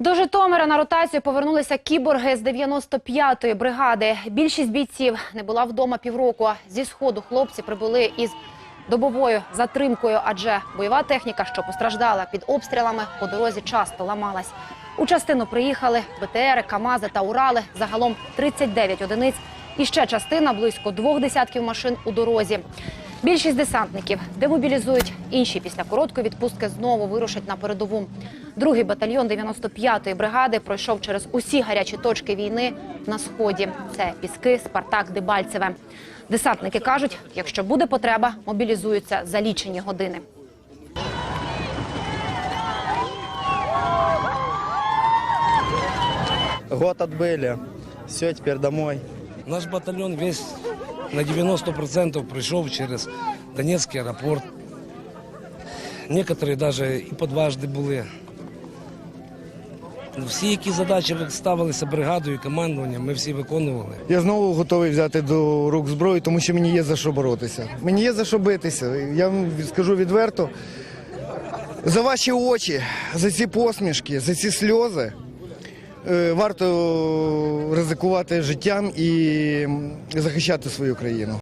До Житомира на ротацію повернулися кіборги з 95-ї бригади. Більшість бійців не була вдома півроку. Зі сходу хлопці прибули із добовою затримкою, адже бойова техніка, що постраждала під обстрілами, по дорозі часто ламалась. У частину приїхали БТРи, КАМАЗи та Урали. Загалом 39 одиниць. І ще частина близько двох десятків машин у дорозі. Більшість десантників демобілізують, інші після короткої відпустки знову вирушать на передову. Другий батальйон 95-ї бригади пройшов через усі гарячі точки війни на сході. Це Піски, Спартак, Дебальцеве. Десантники кажуть, якщо буде потреба, мобілізуються за лічені години. Год отбыли. Все, теперь домой. Наш батальйон весь на 90% пройшов через Донецький аеропорт. Некоторі навіть і по дважди були. Всі, які задачі ставилися бригадою і командуванням, ми всі виконували. Я знову готовий взяти до рук зброю, тому що мені є за що боротися. Мені є за що битися. Я вам скажу відверто. За ваші очі, за ці посмішки, за ці сльози варто ризикувати життям і захищати свою країну.